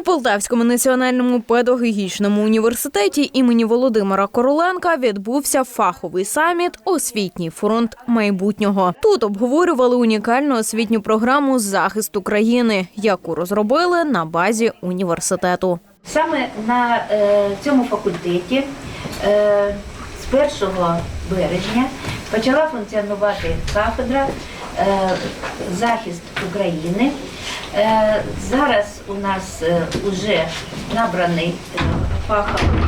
У Полтавському національному педагогічному університеті імені Володимира Короленка відбувся фаховий саміт Освітній фронт майбутнього. Тут обговорювали унікальну освітню програму захисту країни, яку розробили на базі університету. Саме на е, цьому факультеті е, з 1 березня почала функціонувати кафедра е, захист України. Е, зараз у нас е, вже набраний е, фаховий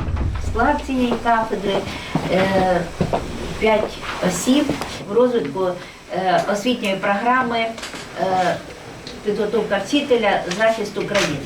склад цієї кафедри, п'ять 5 осіб в розвитку е, освітньої програми е, підготовка вчителя захист України.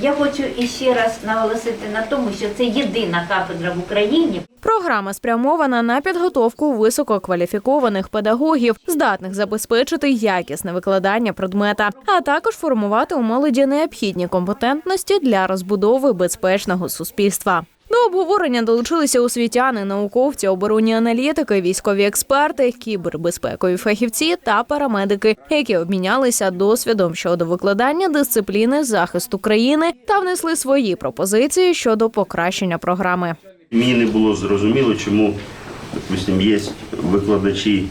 Я хочу іще раз наголосити на тому, що це єдина кафедра в Україні, Програма спрямована на підготовку висококваліфікованих педагогів, здатних забезпечити якісне викладання предмета, а також формувати у молоді необхідні компетентності для розбудови безпечного суспільства. До обговорення долучилися освітяни, науковці, оборонні аналітики, військові експерти, кібербезпекові фахівці та парамедики, які обмінялися досвідом щодо викладання дисципліни захисту країни та внесли свої пропозиції щодо покращення програми. Мені не було зрозуміло, чому допустим, є викладачі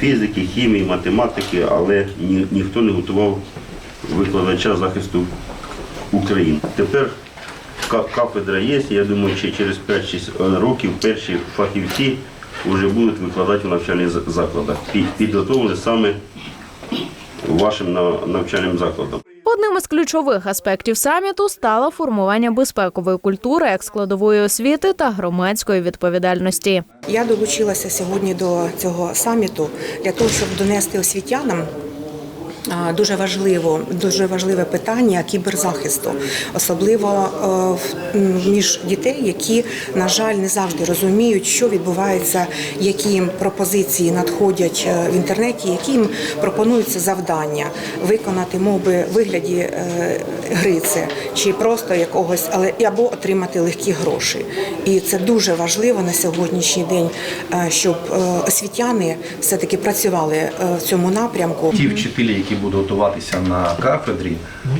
фізики, хімії, математики, але ні, ніхто не готував викладача захисту України. Тепер кафедра є, я думаю, що через 5-6 років перші фахівці вже будуть викладати в навчальних за- закладах. Пі- Підготовлені саме вашим навчальним закладом. Одним із ключових аспектів саміту стало формування безпекової культури, як складової освіти та громадської відповідальності. Я долучилася сьогодні до цього саміту для того, щоб донести освітянам. Дуже важливо, дуже важливе питання кіберзахисту, особливо е, між дітей, які на жаль не завжди розуміють, що відбувається, які їм пропозиції надходять е, в інтернеті, які їм пропонуються завдання виконати мови вигляді е, гри це чи просто якогось, але або отримати легкі гроші. І це дуже важливо на сьогоднішній день, щоб освітяни все таки працювали в цьому напрямку. Ті вчителі, які будуть готуватися на кафедрі,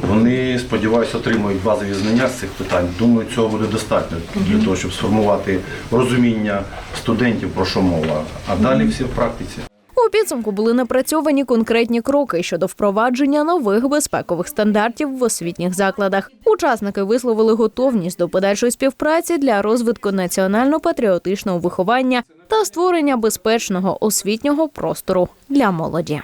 вони сподіваюся отримують базові знання з цих питань. Думаю, цього буде достатньо для того, щоб сформувати розуміння студентів про що мова. А далі всі в практиці. У підсумку були напрацьовані конкретні кроки щодо впровадження нових безпекових стандартів в освітніх закладах. Учасники висловили готовність до подальшої співпраці для розвитку національно-патріотичного виховання та створення безпечного освітнього простору для молоді.